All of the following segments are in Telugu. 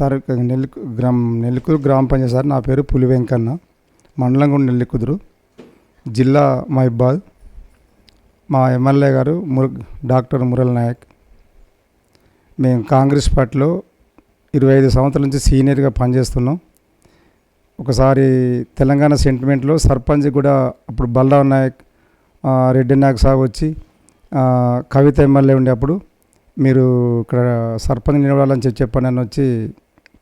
సార్ నెల్లికు గ్రామ నెల్లికూరు గ్రామ పంచాయతీ సార్ నా పేరు పులి వెంకన్న. మండలం కూడా నెల్లికుదురు జిల్లా మహిబాద్. మా ఎమ్మెల్యే గారు ముర డాక్టర్ మురళి నాయక్. మేము కాంగ్రెస్ పార్టీలో ఇరవై ఐదు సంవత్సరాల నుంచి సీనియర్గా పనిచేస్తున్నాం. ఒకసారి తెలంగాణ సెంటిమెంట్లో సర్పంచ్ కూడా అప్పుడు బల్రావ్ నాయక్ రెడ్డి నాయక్ సాబ్ వచ్చి కవిత ఎమ్మెల్యే ఉండే అప్పుడు మీరు ఇక్కడ సర్పంచ్ నిలవాలని చెప్పి చెప్పానని నన్ను వచ్చి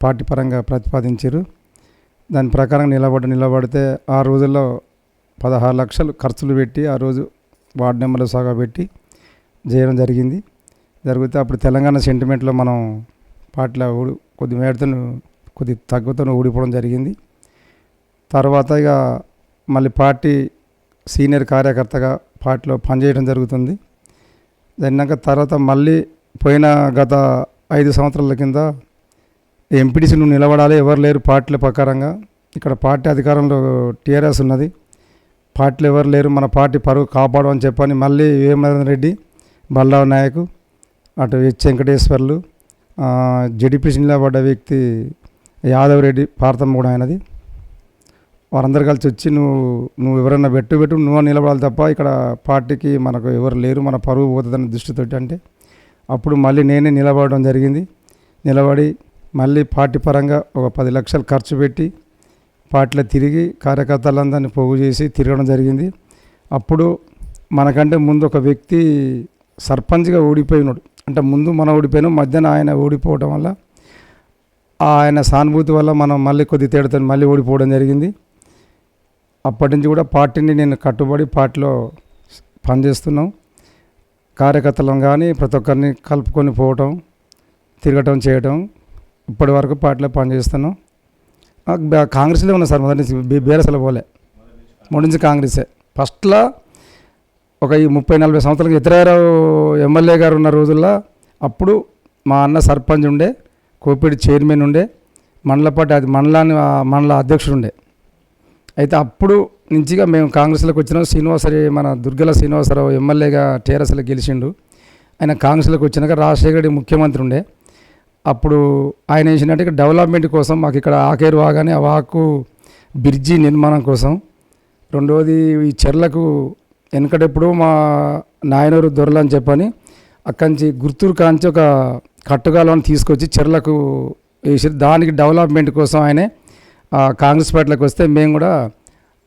పార్టీ పరంగా ప్రతిపాదించారు. దాని ప్రకారం నిలబడి నిలబడితే ఆ రోజుల్లో పదహారు లక్షలు ఖర్చులు పెట్టి ఆ రోజు వార్డు నెంబర్లు సగా పెట్టి చేయడం జరిగింది. జరిగితే అప్పుడు తెలంగాణ సెంటిమెంట్లో మనం పార్టీలో ఊడి కొద్ది మేడతో కొద్ది తగ్గుతో ఊడిపోవడం జరిగింది. తర్వాత ఇక మళ్ళీ పార్టీ సీనియర్ కార్యకర్తగా పార్టీలో పనిచేయడం జరుగుతుంది. దాన్నాక తర్వాత మళ్ళీ పోయిన గత ఐదు సంవత్సరాల కింద ఎంపీటీసీ నువ్వు నిలబడాలి. ఎవరు లేరు పార్టీల ప్రకారంగా. ఇక్కడ పార్టీ అధికారంలో టీఆర్ఎస్ ఉన్నది. పార్టీలు ఎవరు లేరు మన పార్టీ పరువు కాపాడమని చెప్పని మళ్ళీ వేమనరేంద్ర రెడ్డి బల్లావ్ నాయక్ అటు హెచ్ వెంకటేశ్వర్లు జడిపిసి నిలబడ్డ వ్యక్తి యాదవ్ రెడ్డి పార్థం కూడా ఆయనది. వారందరు కలిసి వచ్చి నువ్వు నువ్వు ఎవరైనా పెట్టు పెట్టు నువ్వు నిలబడాలి తప్ప ఇక్కడ పార్టీకి మనకు ఎవరు లేరు మన పరువు పోతుందన్న దృష్టితోటి అంటే. అప్పుడు మళ్ళీ నేనే నిలబడడం జరిగింది. నిలబడి మళ్ళీ పార్టీ పరంగా ఒక పది లక్షలు ఖర్చు పెట్టి పార్టీలో తిరిగి కార్యకర్తలందరినీ పోగు చేసి తిరగడం జరిగింది. అప్పుడు మనకంటే ముందు ఒక వ్యక్తి సర్పంచ్గా ఓడిపోయినాడు. అంటే ముందు మనం ఓడిపోయినాం మధ్యన ఆయన ఓడిపోవడం వల్ల ఆయన సానుభూతి వల్ల మనం మళ్ళీ కొద్ది తేడాతో మళ్ళీ ఓడిపోవడం జరిగింది. అప్పటి నుంచి కూడా పార్టీని నేను కట్టుబడి పార్టీలో పనిచేస్తున్నాం కార్యకర్తలను కానీ ప్రతి ఒక్కరిని కలుపుకొని పోవటం తిరగటం చేయటం ఇప్పటి వరకు పార్టీలో పనిచేస్తున్నాం కాంగ్రెస్లో ఉన్నా సార్ మొదటి నుంచి బీ- బీరసలు పోలే. మొదటి నుంచి కాంగ్రెసే. ఫస్ట్లో ఒక ఈ ముప్పై నలభై సంవత్సరాలకు ఇతరారావు ఎమ్మెల్యే గారు ఉన్న రోజుల్లో అప్పుడు మా అన్న సర్పంచ్ ఉండే కోపిడి చైర్మన్ ఉండే మండలపాటి అది మండలాన్ని మండల అధ్యక్షుడు ఉండే. అయితే అప్పుడు నుంచిగా మేము కాంగ్రెస్లోకి వచ్చినాం. శ్రీనివాసరి మన దుర్గల శ్రీనివాసరావు ఎమ్మెల్యేగా టీఆర్ఎస్లో గెలిచిండు. ఆయన కాంగ్రెస్లోకి వచ్చినాక రాజశేఖర రెడ్డి ముఖ్యమంత్రి ఉండే. అప్పుడు ఆయన వేసినట్టు ఇక్కడ డెవలప్మెంట్ కోసం మాకు ఇక్కడ ఆకేరు వాగానే ఆ వాకు బ్రిడ్జి నిర్మాణం కోసం రెండవది ఈ చెర్లకు వెనకటెప్పుడు మా నాయనూరు దొరలు అని చెప్పని అక్కడి నుంచి గుర్తూరు కాంచి ఒక కట్టుగాలని తీసుకొచ్చి చెర్లకు వేసి దానికి డెవలప్మెంట్ కోసం ఆయనే ఆ, కాంగ్రెస్ పార్టీలోకి వస్తే మేము కూడా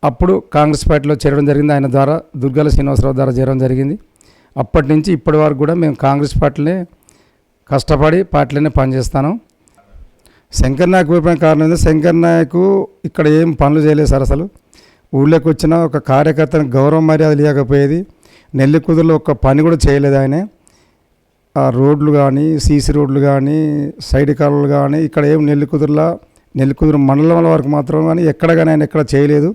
అప్పుడు కాంగ్రెస్ పార్టీలో చేరడం జరిగింది. ఆయన ద్వారా దుర్గాల శ్రీనివాసరావు ద్వారా చేరడం జరిగింది. అప్పటి నుంచి ఇప్పటి వరకు కూడా మేము కాంగ్రెస్ పార్టీనే కష్టపడి పార్టీలోనే పనిచేస్తాను. శంకర్ నాయక్ ఓడిపోయిన కారణం ఏంటంటే శంకర్ నాయకు ఇక్కడ ఏం పనులు చేయలేదు సార్ అసలు. ఊళ్ళోకి వచ్చిన ఒక కార్యకర్తను గౌరవ మర్యాద లేకపోయేది నెల్లికుదురులో ఒక పని కూడా చేయలేదు ఆయన. ఆ రోడ్లు కానీ సీసీ రోడ్లు కానీ సైడ్ కాలువలు కానీ ఇక్కడ ఏం నెల్లి కుదురులా నెల్లి మండలం వరకు మాత్రం కానీ ఎక్కడ కానీ ఆయన ఎక్కడ చేయలేదు.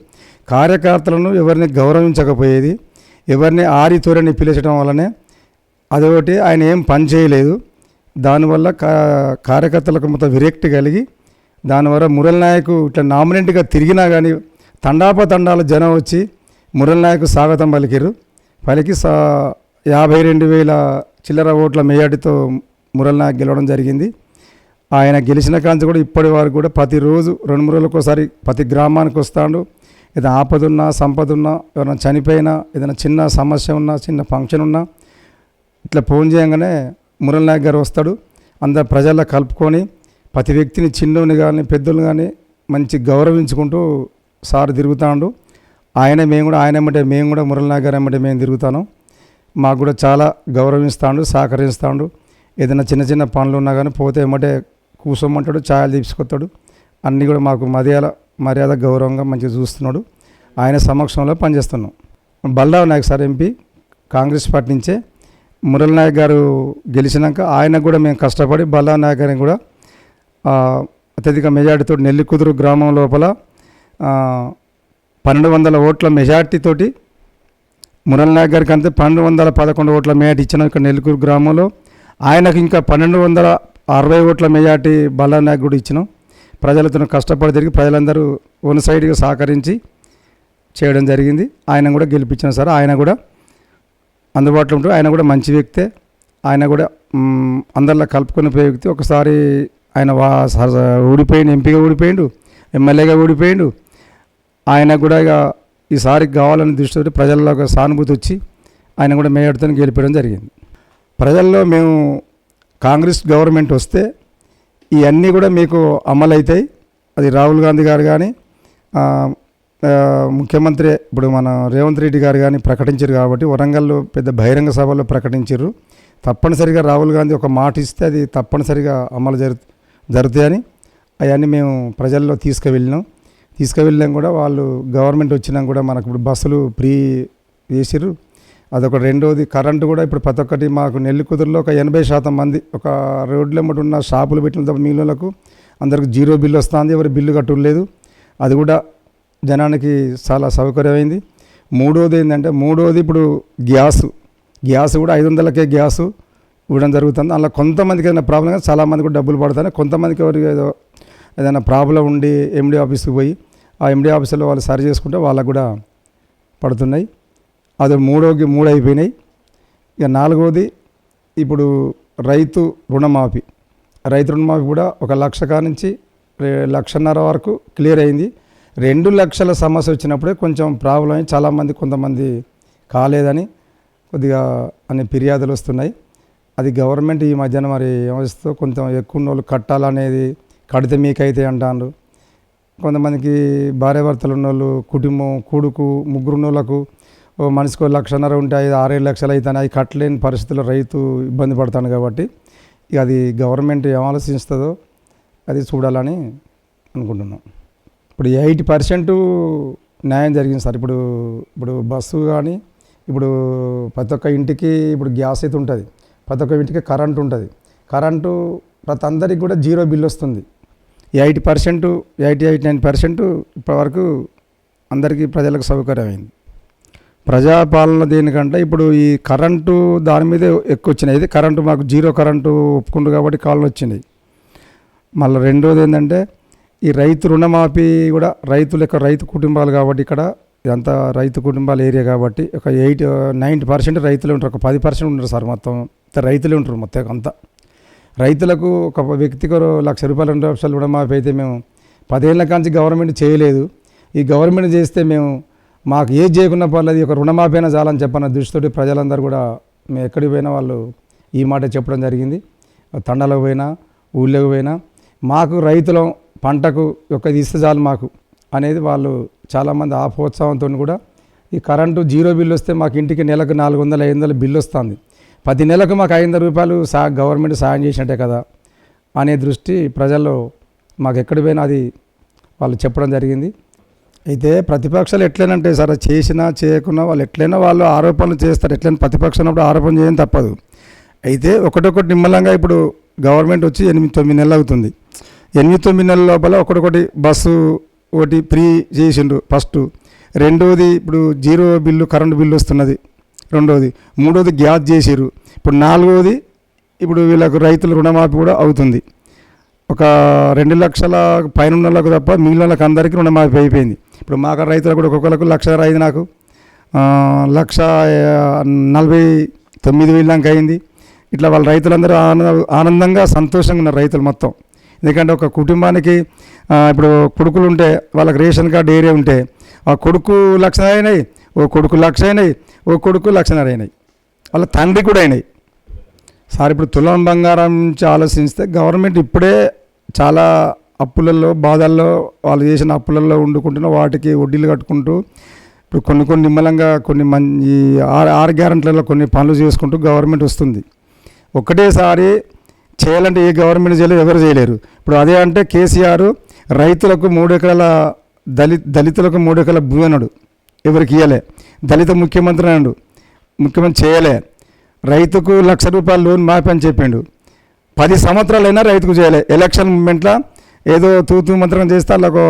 కార్యకర్తలను ఎవరిని గౌరవించకపోయేది ఎవరిని ఆరితోరని పిలిచడం వల్లనే అదొకటి ఆయన ఏం పని చేయలేదు. దానివల్ల కా కార్యకర్తలకు మొత్తం విరక్తి కలిగి దానివల్ల మురళి నాయకు ఇట్లా నామినేట్గా తిరిగినా కానీ తండాప తండాల జనం వచ్చి మురళి నాయకు స్వాగతం పలికిరు పలికి సా యాభై రెండు వేల చిల్లర ఓట్ల మేయాటితో మురళి నాయక్ గెలవడం జరిగింది. ఆయన గెలిచిన కాంచి కూడా ఇప్పటి వరకు కూడా ప్రతిరోజు రెండు మూడు రోజులకు ఒకసారి ప్రతి గ్రామానికి వస్తాడు. ఏదైనా ఆపదున్నా సంపద ఉన్నా ఎవరైనా చనిపోయినా ఏదైనా చిన్న సమస్య ఉన్నా చిన్న ఫంక్షన్ ఉన్నా ఇట్లా ఫోన్ చేయగానే మురళి నాయక్ గారు వస్తాడు. అందరు ప్రజల్లో కలుపుకొని ప్రతి వ్యక్తిని చిన్నోని కానీ పెద్దోని కానీ మంచి గౌరవించుకుంటూ సార్ తిరుగుతాడు ఆయన మేము కూడా ఆయన ఏమంటే మేము కూడా మురళి నాయక్ గారు ఏమంటే మేము తిరుగుతాను. మాకు కూడా చాలా గౌరవిస్తాడు సహకరిస్తాడు ఏదైనా చిన్న చిన్న పనులు ఉన్నా కానీ పోతే ఏమంటే కూర్చోమంటాడు ఛాయలు తీసుకొస్తాడు అన్నీ కూడా మాకు మర్యాద మర్యాద గౌరవంగా మంచిగా చూస్తున్నాడు. ఆయన సమక్షంలో పనిచేస్తున్నాం. Ballav Naik sir MP Congress party నుంచే మురళి నాయక్ గారు గెలిచినాక ఆయన కూడా మేము కష్టపడి బల్లా నాయక్ గారిని కూడా అత్యధిక మెజార్టీతో నెల్లికుదురు గ్రామం లోపల పన్నెండు వందల ఓట్ల మెజార్టీతోటి మురళి నాయక్ గారికి అంతే పన్నెండు వందల పదకొండు ఓట్ల మెజార్టీ ఇచ్చిన ఇక్కడ నెల్లికూరు గ్రామంలో. ఆయనకు ఇంకా పన్నెండు వందల అరవై ఓట్ల మెజార్టీ బల్లా నాయక్ కూడా ఇచ్చినాం. ప్రజలతో కష్టపడి తిరిగి ప్రజలందరూ వన్ సైడ్గా సహకరించి చేయడం జరిగింది. ఆయన కూడా గెలిపించిన సార్. ఆయన కూడా అందుబాటులో ఉంటాడు ఆయన కూడా మంచి వ్యక్తే. ఆయన కూడా అందరిలో కలుపుకొని పోయే వ్యక్తి. ఒకసారి ఆయన వా స- ఊడిపోయిండు ఎంపీగా ఊడిపోయిండు ఎమ్మెల్యేగా ఊడిపోయిండు. ఆయన కూడా ఇక ఈసారి కావాలని దృష్టితో ప్రజల్లో ఒక సానుభూతి వచ్చి ఆయన కూడా మేయర్తో గెలిపడం జరిగింది. ప్రజల్లో మేము కాంగ్రెస్ గవర్నమెంట్ వస్తే ఇవన్నీ కూడా మీకు అమలవుతాయి అది రాహుల్ గాంధీ గారు కానీ ముఖ్యమంత్రి ఇప్పుడు మన రేవంత్ రెడ్డి గారు కానీ ప్రకటించారు కాబట్టి వరంగల్లో పెద్ద బహిరంగ సభలో ప్రకటించారు. తప్పనిసరిగా రాహుల్ గాంధీ ఒక మాట ఇస్తే అది తప్పనిసరిగా అమలు జరు జరుగుతాయని అవన్నీ మేము ప్రజల్లో తీసుకువెళ్ళినాం. తీసుకువెళ్ళాం కూడా వాళ్ళు గవర్నమెంట్ వచ్చినా కూడా మనకు ఇప్పుడు బస్సులు ఫ్రీ వేసిర్రు. అదొక రెండోది కరెంటు కూడా ఇప్పుడు ప్రతి ఒక్కటి మాకు నెల్లికుదురులో ఒక ఎనభై శాతం మంది ఒక రోడ్ల మటు ఉన్న షాపులు పెట్టిన తప్ప మిగిలినలకు అందరికి జీరో బిల్లు వస్తుంది. ఎవరి బిల్లు కట్టలేదు అది కూడా జనానికి చాలా సౌకర్యమైంది. మూడోది ఏంటంటే మూడోది ఇప్పుడు గ్యాస్. గ్యాస్ కూడా ఐదు వందలకే గ్యాసు ఇవ్వడం జరుగుతుంది. అలా కొంతమందికి ఏదైనా ప్రాబ్లం కానీ చాలామంది కూడా డబ్బులు పడతాయి. కొంతమందికి ఎవరికి ఏదో ఏదైనా ప్రాబ్లం ఉండి ఎండి ఆఫీస్కి పోయి ఆ ఎండి ఆఫీసులో వాళ్ళు సరి చేసుకుంటే వాళ్ళకు కూడా పడుతున్నాయి. అది మూడో మూడు అయిపోయినాయి. ఇక నాలుగోది ఇప్పుడు రైతు రుణమాఫీ. రైతు రుణమాఫీ కూడా ఒక లక్ష కానించి లక్షన్నర వరకు క్లియర్ అయింది. రెండు లక్షల సమస్య వచ్చినప్పుడే కొంచెం ప్రాబ్లం అయ్యి చాలామంది కొంతమంది కాలేదని కొద్దిగా అనే ఫిర్యాదులు వస్తున్నాయి. అది గవర్నమెంట్ ఈ మధ్యన మరి ఏమో కొంచెం ఎక్కువ వాళ్ళు కట్టాలనేది కడితే మీకైతే అంటారు కొంతమందికి భార్యాభర్తలు ఉన్న వాళ్ళు కుటుంబం కొడుకు ముగ్గురు ఉన్న వాళ్ళకు ఓ మనిషికి లక్షన్నర ఉంటే ఐదు ఆరేడు లక్షలు అవుతాయి అవి కట్టలేని పరిస్థితుల్లో రైతు ఇబ్బంది పడతాను కాబట్టి ఇక అది గవర్నమెంట్ ఏం ఆలోచిస్తుందో అది చూడాలని అనుకుంటున్నాం. ఇప్పుడు ఎయిటీ పర్సెంట్ న్యాయం జరిగింది సార్. ఇప్పుడు ఇప్పుడు బస్సు కానీ ఇప్పుడు ప్రతి ఒక్క ఇంటికి ఇప్పుడు గ్యాస్ అయితే ఉంటుంది. ప్రతి ఒక్క ఇంటికి కరెంట్ ఉంటుంది. కరెంటు ప్రతి అందరికి కూడా జీరో బిల్ వస్తుంది. Eighty percent eighty eight nine percent ఇప్పటివరకు అందరికీ ప్రజలకు సౌకర్యమైంది. ప్రజాపాలన దేనికంటే ఇప్పుడు ఈ కరెంటు దాని మీదే ఎక్కువ వచ్చినాయి ఇది కరెంటు మాకు జీరో కరెంటు ఒప్పుకుండు కాబట్టి కాళ్ళు వచ్చినాయి మళ్ళీ రెండోది ఏంటంటే ఈ రైతు రుణమాఫీ కూడా రైతుల యొక్క రైతు కుటుంబాలు కాబట్టి ఇక్కడ ఇదంతా రైతు కుటుంబాల ఏరియా కాబట్టి ఒక ఎయిట్ నైంటీ పర్సెంట్ రైతులు ఉంటారు. ఒక పది పర్సెంట్ ఉంటారు సార్ మొత్తం. రైతులే ఉంటారు మొత్తం అంతా. రైతులకు ఒక వ్యక్తికి లక్ష రూపాయలు రెండు లక్షలు రుణమాఫీ అయితే మేము పదేళ్ళ కాంచి గవర్నమెంట్ చేయలేదు. ఈ గవర్నమెంట్ చేస్తే మేము మాకు ఏది చేయకున్న పర్లేదు ఒక రుణమాఫీ అయినా చాలని చెప్పన్న దృష్టితోటి ప్రజలందరూ కూడా మేము ఎక్కడికి పోయినా వాళ్ళు ఈ మాట చెప్పడం జరిగింది. తండలకు పోయినా ఊళ్ళోకి పోయినా మాకు రైతులం పంటకు ఒక ఇది ఇస్తే చాలు మాకు అనేది వాళ్ళు చాలామంది ఆపోత్సాహంతో కూడా ఈ కరెంటు జీరో బిల్లు వస్తే మాకు ఇంటికి నెలకు నాలుగు వందల ఐదు వందల బిల్లు వస్తుంది. ప్రతి నెలకు మాకు ఐదు వందల రూపాయలు సా గవర్నమెంట్ సాయం చేసినట్టే కదా అనే దృష్టి ప్రజల్లో మాకు ఎక్కడ పోయినా అది వాళ్ళు చెప్పడం జరిగింది. అయితే ప్రతిపక్షాలు ఎట్లనంటే సరే చేసినా చేయకున్నా వాళ్ళు ఎట్లయినా వాళ్ళు ఆరోపణలు చేస్తారు. ఎట్లయినా ప్రతిపక్షం అప్పుడు ఆరోపణ చేయడం తప్పదు. అయితే ఒకటొకటి నిమ్మలంగా ఇప్పుడు గవర్నమెంట్ వచ్చి ఎనిమిది తొమ్మిది నెలలు అవుతుంది. ఎనిమిది తొమ్మిది నెలల లోపల ఒకటొకటి బస్సు ఒకటి ఫ్రీ చేసిండు ఫస్ట్. రెండోది ఇప్పుడు జీరో బిల్లు కరెంటు బిల్లు వస్తున్నది. రెండోది మూడోది గ్యాస్ చేసిరు ఇప్పుడు నాలుగోది ఇప్పుడు వీళ్ళకు రైతుల రుణమాఫీ కూడా అవుతుంది. ఒక రెండు లక్షల పైన వాళ్ళకు తప్ప మిగిలిన వాళ్ళకి అందరికీ రుణమాఫీ అయిపోయింది. ఇప్పుడు మాకు రైతులకు కూడా ఒక్కొక్కరికి లక్ష రైతు నాకు. లక్ష నలభై తొమ్మిది వేలు దాకా అయింది. ఇట్లా వాళ్ళ రైతులందరూ ఆనంద ఆనందంగా సంతోషంగా ఉన్నారు రైతులు మొత్తం. ఎందుకంటే ఒక కుటుంబానికి ఇప్పుడు కొడుకులు ఉంటే వాళ్ళకి రేషన్ కార్డు ఏరియా ఉంటే ఆ కొడుకు లక్ష అయినాయి ఓ కొడుకు లక్ష అయినాయి ఓ కొడుకు లక్షణాలు అయినాయి వాళ్ళ తండ్రి కూడా అయినాయి. సార్ ఇప్పుడు తులం బంగారం నుంచి ఆలోచిస్తే గవర్నమెంట్ ఇప్పుడే చాలా అప్పులలో బాధల్లో వాళ్ళు చేసిన అప్పులలో వండుకుంటున్న వాటికి వడ్డీలు కట్టుకుంటూ ఇప్పుడు కొన్ని కొన్ని నిమ్మలంగా కొన్ని మం ఈ ఆరు ఆరు గ్యారెంట్లలో కొన్ని పనులు చేసుకుంటూ గవర్నమెంట్ వస్తుంది. ఒకటేసారి చేయాలంటే ఏ గవర్నమెంట్ చేయలేదు ఎవరు చేయలేరు. ఇప్పుడు అదే అంటే కేసీఆర్ రైతులకు మూడు ఎకరాల దళిత దళితులకు మూడు ఎకరాల భూమి అన్నాడు. ఎవరికి ఇవ్వలే దళిత ముఖ్యమంత్రి అన్నాడు. ముఖ్యమంత్రి చేయలే. రైతుకు లక్ష రూపాయలు లోన్ మాఫీ అని చెప్పిండు. పది సంవత్సరాలైనా రైతుకు చేయలే. ఎలక్షన్ మూమెంట్లో ఏదో తూతు మంత్రం చేస్తే వాళ్ళకు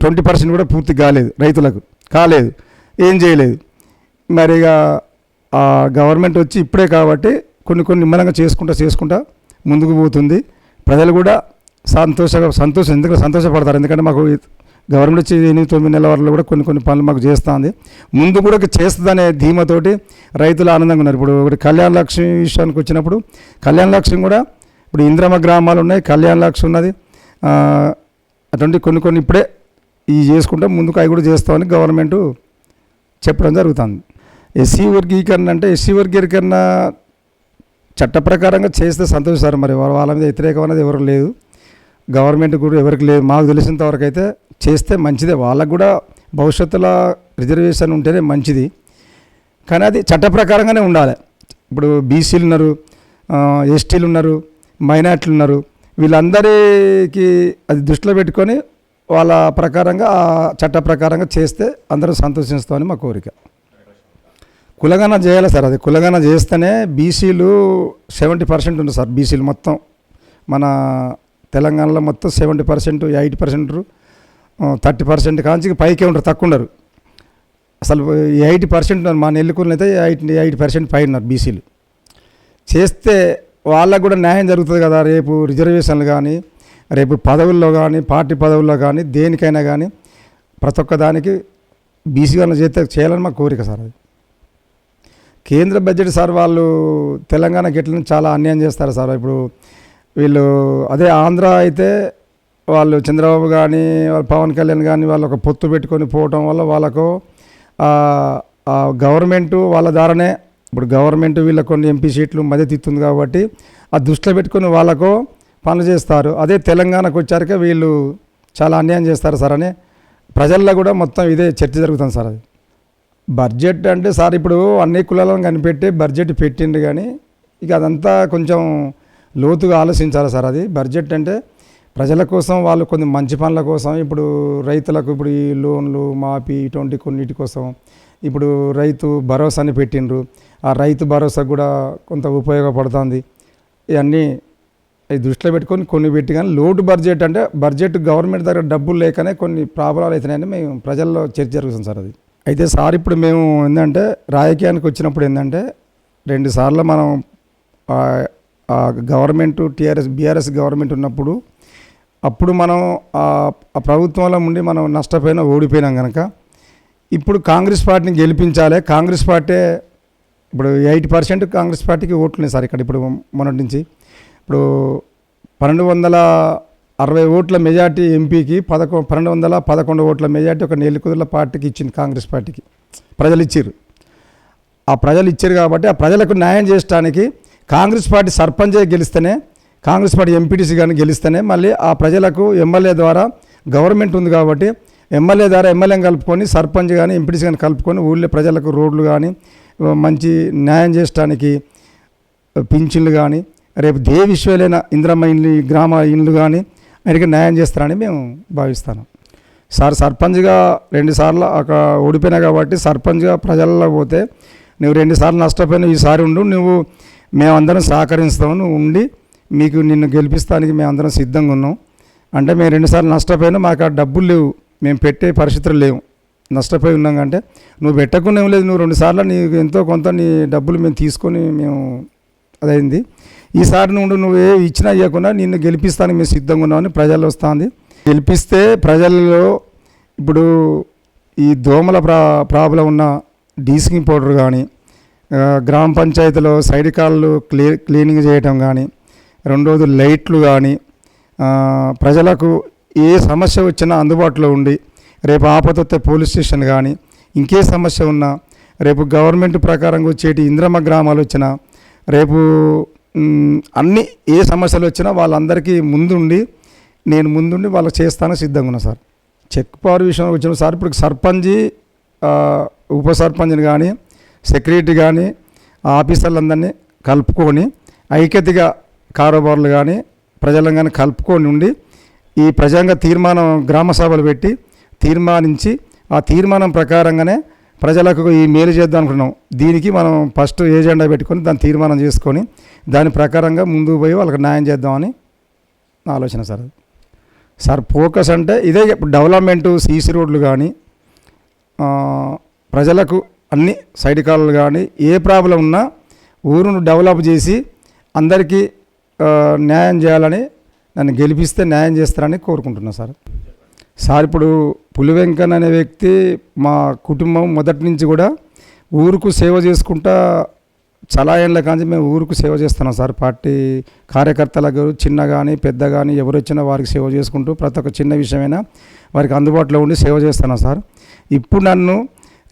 ట్వంటీ పర్సెంట్ కూడా పూర్తి కాలేదు రైతులకు. కాలేదు. ఏం చేయలేదు. మరి ఇక ఆ గవర్నమెంట్ వచ్చి ఇప్పుడే కాబట్టి కొన్ని కొన్ని నిమ్మలంగా చేసుకుంటా చేసుకుంటా ముందుకు పోతుంది. ప్రజలు కూడా సంతోషంగా సంతోషం ఎందుకంటే సంతోషపడతారు. ఎందుకంటే మాకు గవర్నమెంట్ వచ్చి ఎనిమిది తొమ్మిది నెలల వరకు కూడా కొన్ని కొన్ని పనులు మాకు చేస్తుంది ముందు కూడా చేస్తుందనే ధీమతోటి రైతులు ఆనందంగా ఉన్నారు. ఇప్పుడు ఒకటి కళ్యాణ లక్ష్మి విషయానికి వచ్చినప్పుడు కళ్యాణ లక్ష్మి కూడా ఇప్పుడు ఇంద్రమ గ్రామాలు ఉన్నాయి కళ్యాణ లక్ష్మి ఉన్నది. అటువంటి కొన్ని కొన్ని ఇప్పుడే ఇవి చేసుకుంటే ముందుకు అవి కూడా చేస్తామని గవర్నమెంట్ చెప్పడం జరుగుతుంది. ఎస్సీ వర్గీకరణ అంటే ఎస్సీ వర్గీకరణ చట్ట ప్రకారంగా చేస్తే సంతోషిస్తారు. మరి వాళ్ళ మీద వ్యతిరేకం అనేది ఎవరు లేదు. గవర్నమెంట్ కూడా ఎవరికి లేదు. మాకు తెలిసినంత వరకు అయితే చేస్తే మంచిదే. వాళ్ళకు కూడా భవిష్యత్తులో రిజర్వేషన్ ఉంటేనే మంచిది. కానీ అది చట్ట ప్రకారంగానే ఉండాలి. ఇప్పుడు బీసీలు ఉన్నారు ఎస్టీలు ఉన్నారు మైనార్టీలు ఉన్నారు. వీళ్ళందరికీ అది దృష్టిలో పెట్టుకొని వాళ్ళ ప్రకారంగా ఆ చట్ట ప్రకారంగా చేస్తే అందరూ సంతోషిస్తామని మా కోరిక. కులగణ చేయాలి సార్ అది కులగణ చేస్తేనే బీసీలు సెవెంటీ పర్సెంట్ ఉంది సార్ బీసీలు మొత్తం. మన తెలంగాణలో మొత్తం seventy percent eighty percent thirty percent కాంచి పైకే ఉంటారు తక్కువ ఉండరు. అసలు ఎయిటీ పర్సెంట్ మా నెల్లికూరులో అయితే ఎయిటీ ఎయిటీ పర్సెంట్ పై ఉన్నారు బీసీలు. చేస్తే వాళ్ళకు కూడా న్యాయం జరుగుతుంది కదా రేపు రిజర్వేషన్లు కానీ రేపు పదవుల్లో కానీ పార్టీ పదవుల్లో కానీ దేనికైనా కానీ ప్రతి ఒక్క దానికి బీసీ గారిని చేస్తే చేయాలని మా కోరిక సార్ అది. కేంద్ర బడ్జెట్ సార్ వాళ్ళు తెలంగాణకి ఎట్లా చాలా అన్యాయం చేస్తారు సార్. ఇప్పుడు వీళ్ళు అదే ఆంధ్ర అయితే వాళ్ళు చంద్రబాబు కానీ వాళ్ళు పవన్ కళ్యాణ్ కానీ వాళ్ళు ఒక పొత్తు పెట్టుకొని పోవటం వల్ల వాళ్ళకు ఆ గవర్నమెంట్ వాళ్ళ ద్వారానే ఇప్పుడు గవర్నమెంట్ వీళ్ళ కొన్ని ఎంపీ సీట్లు మద్దతు ఇస్తుంది కాబట్టి ఆ దృష్టిలో పెట్టుకొని వాళ్ళకు పనులు చేస్తారు. అదే తెలంగాణకు వచ్చాక వీళ్ళు చాలా అన్యాయం చేస్తారు సార్ అని ప్రజల్లో కూడా మొత్తం ఇదే చర్చ జరుగుతుంది సార్ అది. బడ్జెట్ అంటే సార్ ఇప్పుడు అన్ని కులాలను కనిపెట్టి బడ్జెట్ పెట్టిండు కానీ ఇక అదంతా కొంచెం లోతుగా ఆలోచించాలి సార్ అది. బడ్జెట్ అంటే ప్రజల కోసం వాళ్ళు కొన్ని మంచి పనుల కోసం ఇప్పుడు రైతులకు ఇప్పుడు ఈ లోన్లు మాఫీ ఇటువంటి కొన్నిటి కోసం ఇప్పుడు రైతు భరోసాని పెట్టిండ్రు. ఆ రైతు భరోసా కూడా కొంత ఉపయోగపడుతుంది. ఇవన్నీ అవి దృష్టిలో పెట్టుకొని కొన్ని పెట్టి కానీ లోటు బడ్జెట్ అంటే బడ్జెట్ గవర్నమెంట్ దగ్గర డబ్బులు లేకనే కొన్ని ప్రాబ్లాలు అవుతున్నాయని మేము ప్రజల్లో చర్చ జరుగుతుంది సార్ అది. అయితే సార్ ఇప్పుడు మేము ఏంటంటే రాజకీయానికి వచ్చినప్పుడు ఏంటంటే రెండుసార్లు మనం గవర్నమెంట్ టీఆర్ఎస్ బీఆర్ఎస్ గవర్నమెంట్ ఉన్నప్పుడు అప్పుడు మనం ఆ ప్రభుత్వంలో ఉండి మనం నష్టపోయినా ఓడిపోయినాం కనుక ఇప్పుడు కాంగ్రెస్ పార్టీని గెలిపించాలి కాంగ్రెస్ పార్టీ ఇప్పుడు ఎయిటీ పర్సెంట్ కాంగ్రెస్ పార్టీకి ఓట్లున్నాయి సార్ ఇక్కడ ఇప్పుడు మొన్నటి నుంచి. ఇప్పుడు పన్నెండు వందల అరవై ఓట్ల మెజార్టీ ఎంపీకి పదకొ పన్నెండు వందల పదకొండు ఓట్ల మెజార్టీ ఒక నెల్లికుదుల పార్టీకి ఇచ్చింది కాంగ్రెస్ పార్టీకి. ప్రజలు ఇచ్చారు ఆ ప్రజలు ఇచ్చారు కాబట్టి ఆ ప్రజలకు న్యాయం చేయడానికి కాంగ్రెస్ పార్టీ సర్పంచ్ గెలిస్తేనే కాంగ్రెస్ పార్టీ ఎంపీటీసీ కానీ గెలిస్తేనే మళ్ళీ ఆ ప్రజలకు ఎమ్మెల్యే ద్వారా గవర్నమెంట్ ఉంది కాబట్టి ఎమ్మెల్యే ద్వారా ఎమ్మెల్యేని కలుపుకొని సర్పంచ్ కానీ ఎంపీటీసీ కానీ కలుపుకొని ఊళ్ళో ప్రజలకు రోడ్లు కానీ మంచి న్యాయం చేయడానికి పింఛన్లు కానీ రేపు దే విశ్వలైన ఇంద్రమ్మ ఇండ్లు గ్రామ ఇండ్లు కానీ ఆయనకి న్యాయం చేస్తారని మేము భావిస్తాను. సార్ సర్పంచ్గా రెండుసార్లు అక్కడ ఓడిపోయినా కాబట్టి సర్పంచ్గా ప్రజల్లో పోతే నువ్వు రెండుసార్లు నష్టపోయినా ఈసారి ఉండు నువ్వు మేమందరం సహకరిస్తాము నువ్వు ఉండి మీకు నిన్ను గెలిపిస్తానికి మేమందరం సిద్ధంగా ఉన్నాం. అంటే మేము రెండుసార్లు నష్టపోయినా మాకు ఆ డబ్బులు లేవు. మేము పెట్టే పరిస్థితులు లేవు. నష్టపోయి ఉన్నాం అంటే నువ్వు పెట్టకుండా ఏం లేదు. నువ్వు రెండుసార్లు నీకు ఎంతో కొంత నీ డబ్బులు మేము తీసుకొని మేము అదైంది. ఈసారి నుండి నువ్వు ఏ ఇచ్చినా ఇవ్వకుండా నిన్ను గెలిపిస్తానికి మేము సిద్ధంగా ఉన్నామని ప్రజలు వస్తుంది. గెలిపిస్తే ప్రజల్లో ఇప్పుడు ఈ దోమల ప్రా ప్రాబ్లం ఉన్న డీసింగ్ పౌడర్ కానీ గ్రామ పంచాయతీలో సైడ్ కాళ్ళు క్లీ క్లీనింగ్ చేయటం కానీ రెండోది లైట్లు కానీ ప్రజలకు ఏ సమస్య వచ్చినా అందుబాటులో ఉండి రేపు ఆపదొత్తే పోలీస్ స్టేషన్ కానీ ఇంకే సమస్య ఉన్నా రేపు గవర్నమెంట్ ప్రకారంగా వచ్చేటి ఇంద్రమ్మ గ్రామాలు వచ్చినా రేపు అన్ని ఏ సమస్యలు వచ్చినా వాళ్ళందరికీ ముందుండి నేను ముందుండి వాళ్ళకి చేస్తాను సిద్ధంగా ఉన్నా సార్. చెక్ పవర్ విషయం వచ్చిన సార్ ఇప్పుడు సర్పంచి ఉప సర్పంచ్ని కానీ సెక్రటరీ కానీ ఆ ఆఫీసర్లందరినీ కలుపుకొని ఐక్యతగా కారోబార్లు కానీ ప్రజలను కానీ కలుపుకొని ఉండి ఈ ప్రజాంగ తీర్మానం గ్రామ సభలు పెట్టి తీర్మానించి ఆ తీర్మానం ప్రకారంగానే ప్రజలకు ఈ మేలు చేద్దాం అనుకున్నాం. దీనికి మనం ఫస్ట్ ఏజెండా పెట్టుకొని దాన్ని తీర్మానం చేసుకొని దాని ప్రకారంగా ముందుకు పోయి వాళ్ళకి న్యాయం చేద్దామని నా ఆలోచన సార్ సార్ ఫోకస్ అంటే ఇదే ఇప్పుడు డెవలప్మెంటు సీసీ రోడ్లు కానీ ప్రజలకు అన్ని సైడ్ కాలువలు కానీ ఏ ప్రాబ్లం ఉన్నా ఊరును డెవలప్ చేసి అందరికీ న్యాయం చేయాలని నన్ను గెలిపిస్తే న్యాయం చేస్తారని కోరుకుంటున్నాను సార్. సార్ ఇప్పుడు పులివెంకన్ అనే వ్యక్తి మా కుటుంబం మొదటి నుంచి కూడా ఊరుకు సేవ చేసుకుంటా చాలా ఏళ్ళ కాంచి మేము ఊరుకు సేవ చేస్తున్నాం సార్. పార్టీ కార్యకర్తలకు చిన్న కానీ పెద్ద కానీ ఎవరు వచ్చినా వారికి సేవ చేసుకుంటూ ప్రతి ఒక్క చిన్న విషయమైనా వారికి అందుబాటులో ఉండి సేవ చేస్తున్నాం సార్. ఇప్పుడు నన్ను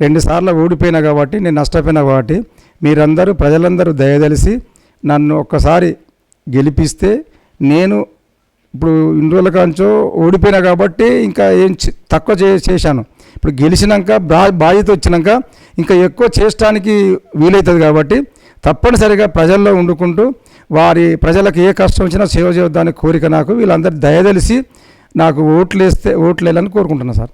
రెండుసార్లు ఓడిపోయినా కాబట్టి నేను నష్టపోయినా కాబట్టి మీరందరూ ప్రజలందరూ దయదలిసి నన్ను ఒక్కసారి గెలిపిస్తే నేను ఇప్పుడు ఇన్ని రోజుల కాంచో ఓడిపోయినా కాబట్టి ఇంకా ఏం తక్కువ చే చేశాను. ఇప్పుడు గెలిచినాక బా బాధ్యత వచ్చినాక ఇంకా ఎక్కువ చేయడానికి వీలవుతుంది కాబట్టి తప్పనిసరిగా ప్రజల్లో వండుకుంటూ వారి ప్రజలకు ఏ కష్టం వచ్చినా సేవ చేద్దానికి కోరిక నాకు వీళ్ళందరూ దయదలిసి నాకు ఓట్లు వేస్తే ఓట్లు వేయాలని కోరుకుంటున్నాను సార్.